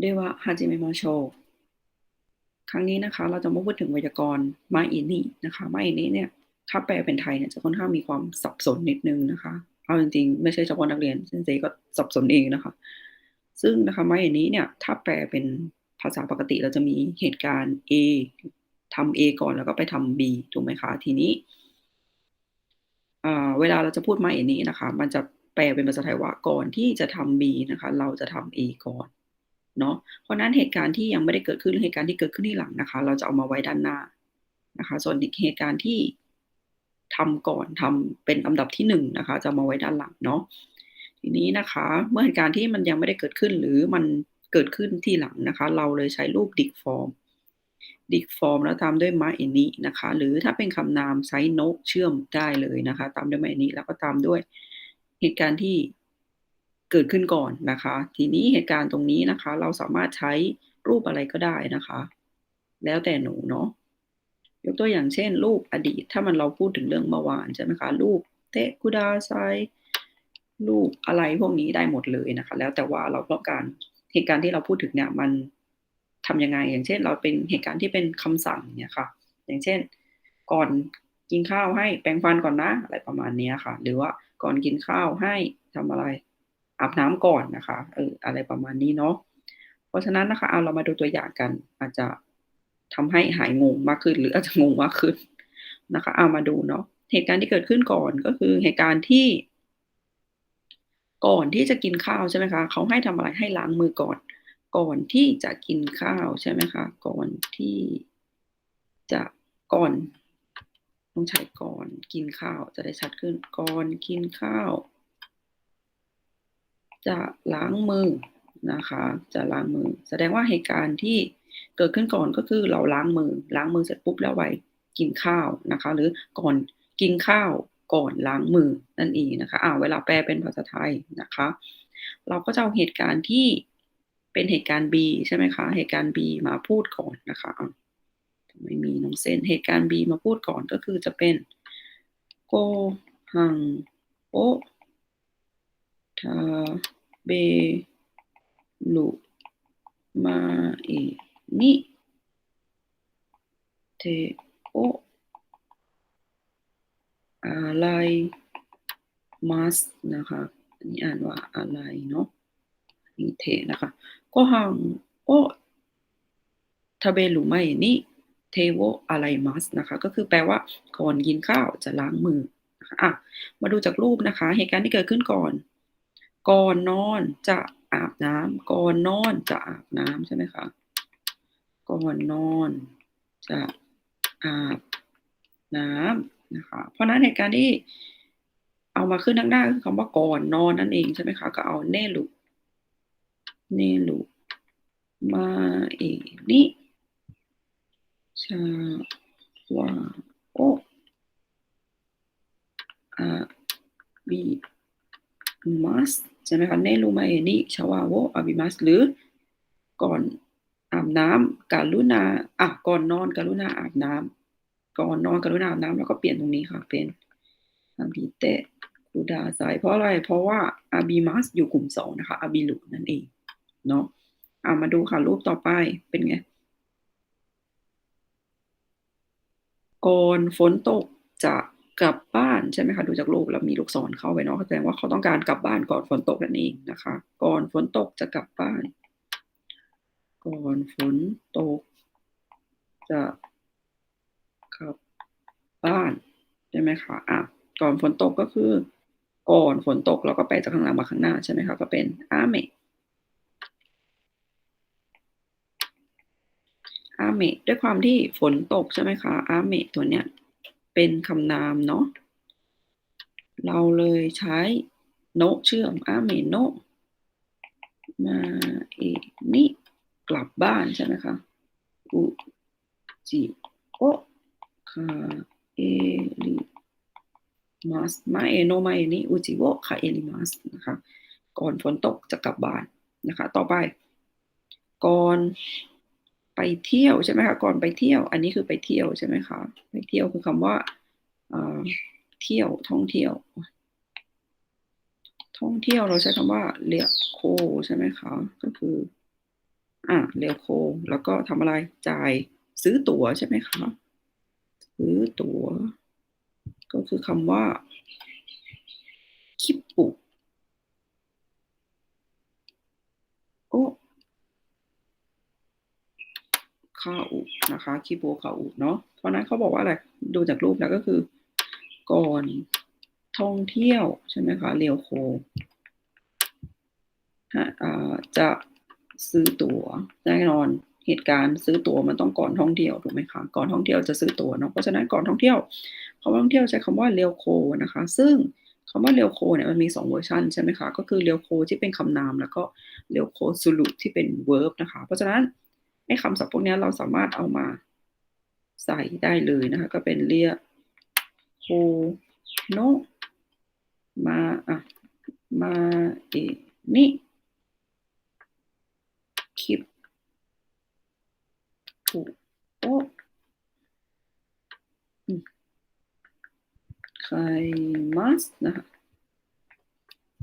ได้ว่าฮาจิเมมาโช ครั้งนี้นะคะ เราจะมาพูดถึงไวยากรณ์มาอินินะคะมาอินิเนี่ย ถ้าแปลเป็นไทยเนี่ยจะค่อนข้างมีความสับสนนิดนึงนะคะ เอาจริงๆ ไม่ใช่เฉพาะนักเรียนเซนเซก็สับสนเองนะคะ ซึ่งนะคะมาอินิเนี่ย ถ้าแปลเป็นภาษาปกติเราจะมีเหตุการณ์ A ทำ A ก่อนแล้วก็ไปทำ B ถูกไหมคะ ทีนี้เวลาเราจะพูดมาอย่นี้นะคะ มันจะแปลเป็นภาษาไทยว่าก่อนที่จะทำ B นะคะ เราจะทำ A ก่อน เนาะเพราะนั้นเหตุการณ์ที่ยังไม่ได้เกิดขึ้นเหตุการณ์ที่เกิดขึ้นที่หลังนะคะ เราจะเอามาไว้ด้านหน้านะคะ ส่วนเหตุการณ์ที่ทำก่อนทำเป็นลำดับที่หนึ่งนะคะ จะมาไว้ด้านหลังเนาะทีนี้นะคะ เมื่อเหตุการณ์ที่มันยังไม่ได้เกิดขึ้นหรือมันเกิดขึ้นที่หลังนะคะ เราเลยใช้รูปดิกฟอร์มดิกฟอร์มแล้วตามด้วยมาเอนี้นะคะ หรือถ้าเป็นคำนามไซโนเชื่อมได้เลยนะคะ ตามด้วยมาเอนี้แล้วก็ตามด้วยเหตุการณ์ที่ เกิดขึ้นก่อนนะคะ ทีนี้เหตุการณ์ตรงนี้นะคะ เราสามารถใช้รูปอะไรก็ได้นะคะ แล้วแต่หนูเนาะยกตัวอย่างเช่น รูปอดีต ถ้ามันเราพูดถึงเรื่องเมื่อวานใช่ไหมคะ รูปเตะกุดาไซรูปอะไรพวกนี้ได้หมดเลยนะคะ แล้วแต่ว่าเราต้องการเหตุการณ์ที่เราพูดถึงเนี่ยมันทํำยังไง อย่างเช่น เราเป็นเหตุการณ์ที่เป็นคำสั่งเนี่ยค่ะ อย่างเช่น ก่อนกินข้าวให้แปรงฟันก่อนนะ อะไรประมาณนี้ค่ะ หรือว่าก่อนกินข้าวให้ทำอะไร อาบน้ำก่อนนะคะเอออะไรประมาณนี้เนาะเพราะฉะนั้นนะคะเอาเรามาดูตัวอย่างกัน อาจจะทำให้หายงงมากขึ้น หรืออาจจะงงมากขึ้นนะคะ เอามาดูเนาะเหตุการณ์ที่เกิดขึ้นก่อนก็คือเหตุการณ์ที่ ก่อนที่จะกินข้าวใช่ไหมคะเขาให้ทำอะไรให้ล้างมือก่อน ก่อนที่จะกินข้าวใช่ไหมคะก่อนที่จะก่อนต้องใช้ก่อนกินข้าวจะได้ชัดขึ้นก่อนกินข้าว จะล้างมือนะคะ จะล้างมือ แสดงว่าเหตุการณ์ที่เกิดขึ้นก่อนก็คือเราล้างมือ ล้างมือเสร็จปุ๊บแล้วไปกินข้าวนะคะ หรือก่อนกินข้าวก่อนล้างมือนั่นเองนะคะอ่าเวลาแปลเป็นภาษาไทยนะคะ เราก็จะเอาเหตุการณ์ที่เป็นเหตุการณ์ B ใช่ไหมคะ เหตุการณ์ B มาพูดก่อนนะคะไม่มีน้องเส้นเหตุการณ์ B มาพูดก่อนก็คือจะเป็นโกหังโอ ทาเบลุมาเอนิเทโออะไรมัสนะคะอันนี้อ่านว่าอะไรเนาะนี่เทนะคะ ก็หังโอทาเบลุมาเอนิเทโวอะไรมัสนะคะ ก็คือแปลว่าก่อนกินข้าวจะล้างมือนะคะอะมาดูจากรูปนะคะ เหตุการณ์ที่เกิดขึ้นก่อน ก่อนนอนจะอาบน้ำก่อนนอนจะอาบน้ำใช่ไหมคะก่อนนอนจะอาบน้ำนะคะเพราะนั้นเหตุการณ์ที่เอามาขึ้นทั้งหน้าคือคำว่าก่อนนอนนั่นเองใช่ไหมคะก็เอาเนลุเนลุมาเอนี่ชาวาโออาบีมัส ใช่ไหมคะเนลูมาเอนิชาวาโวอาบิมัสหรือก่อนอาบน้ำการุณาอะก่อนนอนการุณาอาบน้ำก่อนนอนการุณาอาบน้ำแล้วก็เปลี่ยนตรงนี้ค่ะ เป็นอาบิเตกูดาไซเพราะอะไร เพราะว่าอาบิมัสอยู่กลุ่มสองนะคะอาบิลุนั่นเองเนาะอ่ามาดูค่ะ รูปต่อไปเป็นไงก่อนฝนตกจะ กลับบ้านใช่ไหมคะดูจากรูปแล้วมีลูกศรเข้าไปเนาะแสดงว่าเขาต้องการกลับบ้านก่อนฝนตกนั่นเองนะคะ ก่อนฝนตกจะกลับบ้าน ก่อนฝนตก จะกลับบ้านใช่ไหมคะอะก่อนฝนตกก็คือ ก่อนฝนตกเราก็ไปจากข้างหลังมาข้างหน้าใช่ไหมคะก็เป็นอาเมอาเมด้วยความที่ฝนตกใช่ไหมคะอาเมตัวเนี้ย เป็นคำนามเนาะเราเลยใช้โนเชื่อมอาเมโนมาเอนิกลับบ้านใช่ไหมคะอุจิโอคาเอลิมัสมาเอโนมาเอนิอุจิโอคาเอลิมัสนะคะก่อนฝนตกจะกลับบ้านนะคะ ต่อไป ก่อน ไปเที่ยวใช่ไหมคะก่อนไปเที่ยว อันนี้คือไปเที่ยวใช่ไหมคะไปเที่ยวคือคำว่าเที่ยวท่องเที่ยว ท่องเที่ยวเราใช้คำว่าเรียโคใช่ไหมคะก็คืออะเรียโค แล้วก็ทำอะไรจ่ายซื้อตั๋วใช่ไหมคะซื้อตั๋ว ก็คือคำว่าคิปปุโอ คาอุนะคะคิโปคาอุเนาะเพราะนั้นเขาบอกว่าอะไรดูจากรูปแล้วก็คือ ก่อนท่องเที่ยวใช่ไหมคะเรียวโคจะซื้อตั๋วแน่นอนเหตุการณ์ซื้อตั๋วมันต้องก่อนท่องเที่ยวถูกไหมคะก่อนท่องเที่ยวจะซื้อตั๋วเนาะเพราะฉะนั้นก่อนท่องเที่ยวคำว่าท่องเที่ยวใช้คำว่าเรียวโคนะคะ ซึ่งคำว่าเรียวโคเนี่ยมันมี2เวอร์ชันใช่ไหมคะก็คือเรียวโคที่เป็นคำนาม แล้วก็เรียวโคสูลุที่เป็นเวิร์บนะคะ เพราะฉะนั้น ไอ้คำศัพท์พวกนี้เราสามารถเอามาใส่ได้เลยนะคะ ก็เป็นเรียโคโนมาอะมาเอนี่คิปปุโอไคมัสนะคะ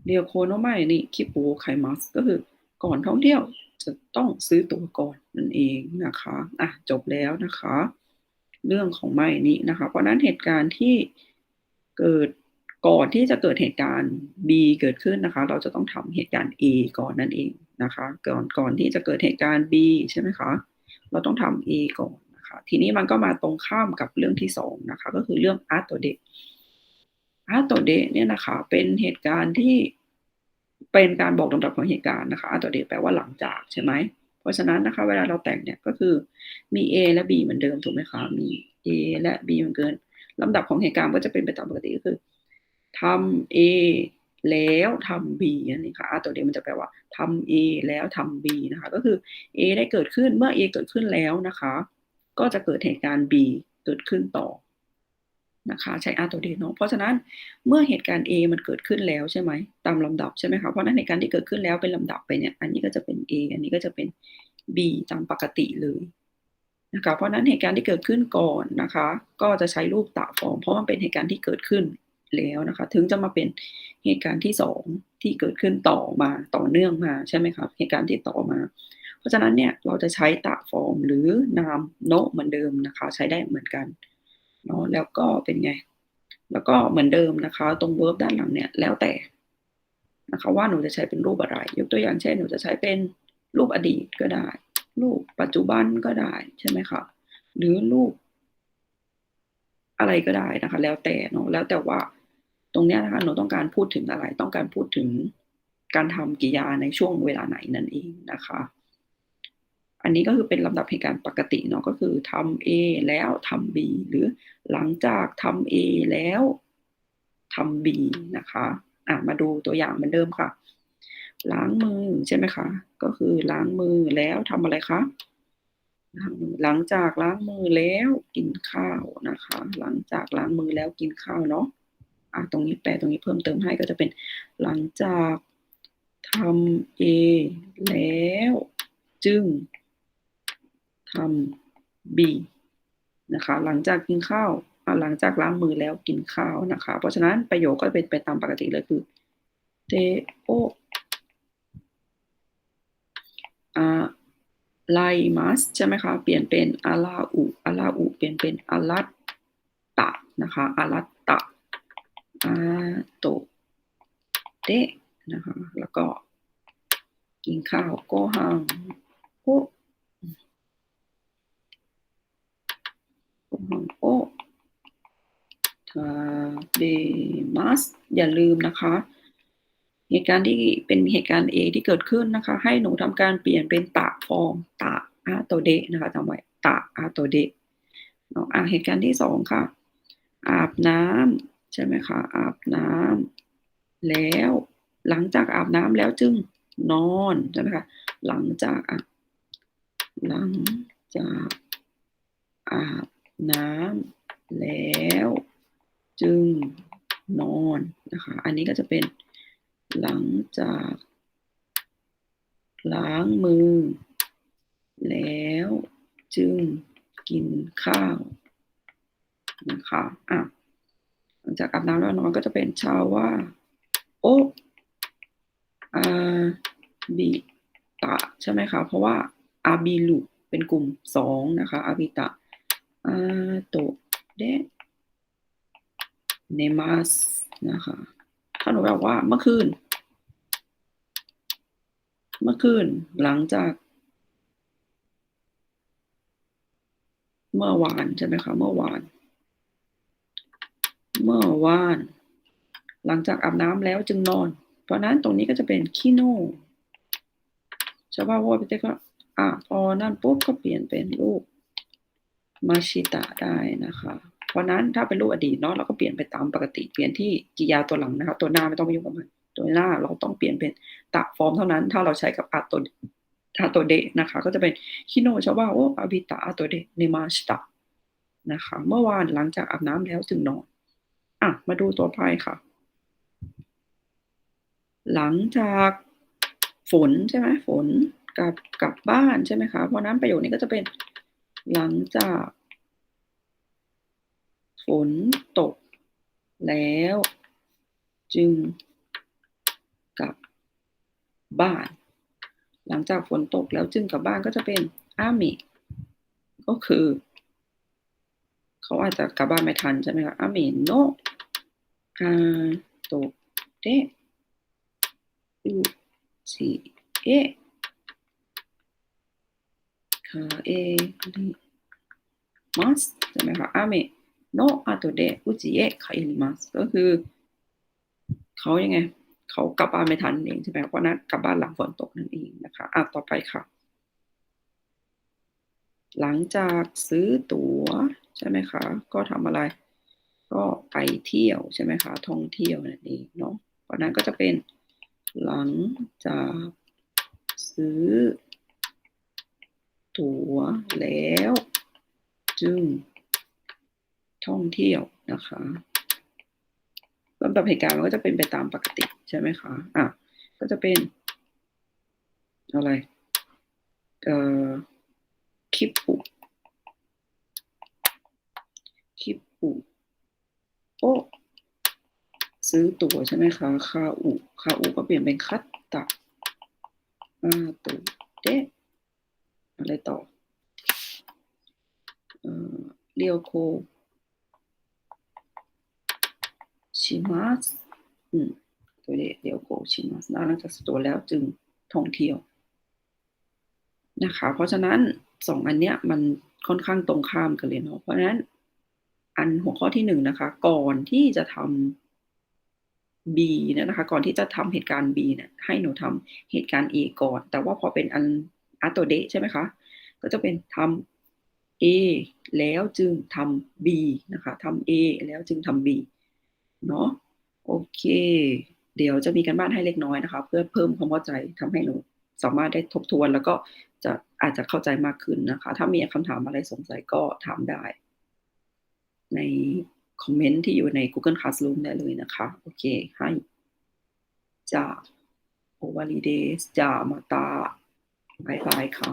เรียวโคโนไมนี่คิปูไคมัสก็คือก่อนท่องเที่ยว จะต้องซื้อตั๋วก่อนนั่นเองนะคะอะจบแล้วนะคะ เรื่องของไม่นี้นะคะ เพราะนั้นเหตุการณ์ที่เกิดก่อนที่จะเกิดเหตุการณ์ B เกิดขึ้นนะคะ เราจะต้องทำเหตุการณ์ A ก่อนนั่นเองนะคะ ก่อนก่อนที่จะเกิดเหตุการณ์ B ใช่ไหมคะ เราต้องทำ A ก่อนนะคะ ทีนี้มันก็มาตรงข้ามกับเรื่องที่สองนะคะ ก็คือเรื่อง a r t o d e a r t o d e เนี่ยนะคะ เป็นเหตุการณ์ที่ เป็นการบอกลำดับของเหตุการณ์นะคะ a r t o d e แปลว่าหลังจากใช่ไหม เพราะฉะนั้นนะคะ เวลาเราแต่งเนี่ยก็คือมี A และ B เหมือนเดิมถูกไหมคะ มี A และ B เหมือนเกินลำดับของเหตุการณ์ก็จะเป็นไปตามปกติก็คือทำ A แล้วทำ B นั่นเองค่ะตัวเดียวมันจะแปลว่าทำ A แล้วทำ B นะคะ ก็คือ A ได้เกิดขึ้นเมื่อ A เกิดขึ้นแล้วนะคะ ก็จะเกิดเหตุการณ์ B เกิดขึ้นต่อ นะคะใช้อาตัวเดียวเนาะเพราะฉะนั้นเมื่อเหตุการณ์ A มันเกิดขึ้นแล้วใช่ไหมตามลำดับใช่ไหมคะเพราะนั้นเหตุการณ์ที่เกิดขึ้นแล้วเป็นลำดับไปเนี่ยอันนี้ก็จะเป็น A อันนี้ก็จะเป็น B ตามปกติเลยนะคะเพราะนั้นเหตุการณ์ที่เกิดขึ้นก่อนนะคะ ก็จะใช้รูปตะฟอร์มเพราะมันเป็นเหตุการณ์ที่เกิดขึ้นแล้วนะคะ ถึงจะมาเป็นเหตุการณ์ที่สองที่เกิดขึ้นต่อมาต่อเนื่องมาใช่ไหมครับเหตุการณ์ที่ต่อมา เพราะฉะนั้นเนี่ยเราจะใช้ตะฟอร์มหรือนามโนเหมือนเดิมนะคะ ใช้ได้เหมือนกัน เนาะแล้วก็เป็นไง แล้วก็เหมือนเดิมนะคะ ตรงเวิร์บด้านหลังเนี่ยแล้วแต่นะคะว่าหนูจะใช้เป็นรูปอะไร ยกตัวอย่างเช่น หนูจะใช้เป็นรูปอดีตก็ได้ รูปปัจจุบันก็ได้ใช่ไหมคะหรือรูป อะไรก็ได้นะคะ แล้วแต่เนาะแล้วแต่ว่าตรงเนี้ยนะคะหนูต้องการพูดถึงอะไร ต้องการพูดถึงการทำกิริยาในช่วงเวลาไหนนั่นเองนะคะ อันนี้ก็คือเป็นลำดับเหตุการณ์ปกติเนาะก็คือทำ A แล้วทำ B หรือหลังจากทำ A แล้วทำ B นะคะอะมาดูตัวอย่างเหมือนเดิมค่ะ ล้างมือใช่ไหมคะก็คือล้างมือแล้วทำอะไรคะหลังจากล้างมือแล้วกินข้าวนะคะ หลังจากล้างมือแล้วกินข้าวเนาะอะตรงนี้แปลตรงนี้เพิ่มเติมให้ก็จะเป็นหลังจากทำเอแล้วจึง ทำบีนะคะหลังจากกินข้าวหลังจากล้างมือแล้วกินข้าวนะคะ เพราะฉะนั้นประโยคก็เป็นไปตามปกติเลยคือเตโอไลมัสใช่ไหมคะ เปลี่ยนเป็นอาลาอุอาลาอุเปลี่ยนเป็นอาลัตตะนะคะอาลัตตะอาโตเดนะคะ แล้วก็กินข้าวโกฮังโกโกฮังโอทา เดมัสอย่าลืมนะคะ เหตุการณ์ที่เป็นเหตุการณ์ A ที่เกิดขึ้นนะคะ ให้หนูทำการเปลี่ยนเป็นตะฟอร์มตะอาโตเดนะคะจำไว้ตะอาโตเดเนาะอะเหตุการณ์ที่สองค่ะ อาบน้ำใช่ไหมคะอาบน้ำแล้วหลังจากอาบน้ำแล้วจึงนอนใช่ไหมคะหลังจากหลังจากอาบน้ำแล้ว จึงนอนนะคะ อันนี้ก็จะเป็นหลังจาก ล้างมือ แล้วจึงกินข้าวนะคะอะหลังจากอาบน้ำแล้วนอนก็จะเป็นชาวว่าโออาบิตะใช่ไหมคะ เพราะว่าอาบิลุเป็นกลุ่มสองนะคะอาบิตะอาโตเด เนมัสนะคะ ถ้าหนูบอกว่าเมื่อคืน เมื่อคืนหลังจาก เมื่อวานใช่ไหมคะเมื่อวาน เมื่อวาน หลังจากอาบน้ำแล้วจึงนอน เพราะนั้นตรงนี้ก็จะเป็นคิโนชาวบ้านว่าไปเต้ก็อะพอนั่นปุ๊บก็เปลี่ยนเป็นรูปมาชิตะได้นะคะ เพราะนั้นถ้าเป็นรูปอดีตเนาะเราก็เปลี่ยนไปตามปกติเปลี่ยนที่กิยาตัวหลังนะคะตัวหน้าไม่ต้องไปยุ่งกับมันตัวหน้าเราต้องเปลี่ยนเป็นตะฟอร์มเท่านั้น ถ้าเราใช้กับอาตัวอาตัวเดนะคะ ก็จะเป็นคิโนชาวาโออาบิตะอาตัวเดเนมาชตะนะคะ เมื่อวานหลังจากอาบน้ำแล้วจึงนอนอะมาดูตัวไพ่ค่ะ หลังจากฝนใช่ไหมฝนกลับกลับบ้านใช่ไหมคะเพราะนั้นประโยคนี้ก็จะเป็นหลังจาก นตกแล้ว จึงกลับบ้าน หลังจากฝนตกแล้วจึงกลับบ้านก็จะเป็นอามิก็คือ เขาอาจจะกลับบ้านไม่ทันใช่ไหมคะอามิโนอาโตเดอุจิเอะคาเอริมัสใช่ไหมคะอาเม โนอาโตเดอุจิเอะคาเอริมัสก็คือเขายังไงเขากลับบ้านไม่ทันเองใช่ไหมเพราะนั้นกลับบ้านหลังฝนตกนั่นเองนะคะอะต่อไปค่ะ หลังจากซื้อตั๋วใช่ไหมคะ ก็ทำอะไร ก็ไปเที่ยวใช่ไหมคะ ท่องเที่ยวนั่นเองเนาะเพราะนั้นก็จะเป็นหลังจากซื้อ ตั๋วแล้ว จึง ท่องเที่ยวนะคะลำดับเหตุการณ์มันก็จะเป็นไปตามปกติใช่ไหมคะ อะ ก็จะเป็น อะไร เอ่อ คิปปุคิปปุโอซื้อตั๋วใช่ไหมคะ คาอุ คาอุก็เปลี่ยนเป็นคัตตะอาตุเดะอะไรต่อ เอ่อ เรียวโค ชิมัสอืมตัวเดียวโกชิมัสหลังจากตัวแล้วจึงท่องเที่ยวนะคะ เพราะฉะนั้นสองอันเนี้ยมันค่อนข้างตรงข้ามกันเลยเนาะเพราะฉะนั้น อันหัวข้อที่หนึ่งนะคะ ก่อนที่จะทำ B เนี่ยนะคะ ก่อนที่จะทำเหตุการณ์ B เนี่ยให้หนูทำเหตุการณ์ A ก่อน แต่ว่าพอเป็นอันอัตโตเดใช่ไหมคะ ก็จะเป็นทำ A แล้วจึงทำ B นะคะทำ A แล้วจึงทำ B เนาะโอเค เดี๋ยวจะมีกันบ้านให้เล็กน้อยนะคะ เพื่อเพิ่มความเข้าใจทำให้หนูสามารถได้ทบทวนแล้วก็จะอาจจะเข้าใจมากขึ้นนะคะ ถ้ามีคำถามอะไรสงสัยก็ถามได้ ในคอมเมนต์ที่อยู่ใน Google Classroom ได้เลยนะคะ โอเค ให้จ้าโอวาลีเดสจ้ามาตาบายบายค่ะ